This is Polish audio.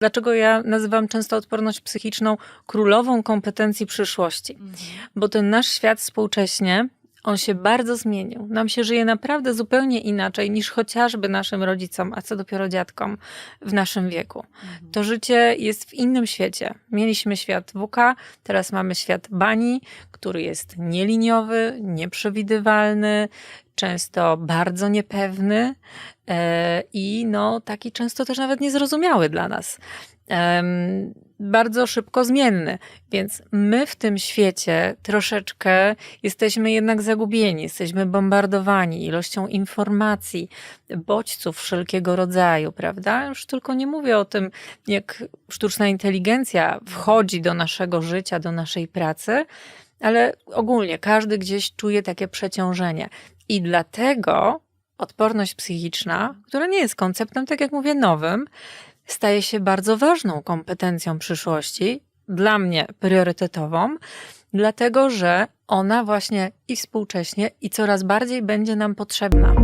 Dlaczego ja nazywam często odporność psychiczną królową kompetencji przyszłości? Bo ten nasz świat współcześnie, on się bardzo zmienił. Nam się żyje naprawdę zupełnie inaczej niż chociażby naszym rodzicom, a co dopiero dziadkom w naszym wieku. To życie jest w innym świecie. Mieliśmy świat WK, teraz mamy świat bani, który jest nieliniowy, nieprzewidywalny, często bardzo niepewny e, i no, taki często też nawet niezrozumiały dla nas. Bardzo szybko zmienny, więc my w tym świecie troszeczkę jesteśmy jednak zagubieni, jesteśmy bombardowani ilością informacji, bodźców wszelkiego rodzaju, prawda? Już tylko nie mówię o tym, jak sztuczna inteligencja wchodzi do naszego życia, do naszej pracy, ale ogólnie każdy gdzieś czuje takie przeciążenie. I dlatego odporność psychiczna, która nie jest konceptem, tak jak mówię, nowym, staje się bardzo ważną kompetencją przyszłości, dla mnie priorytetową, dlatego że ona właśnie i współcześnie, i coraz bardziej będzie nam potrzebna.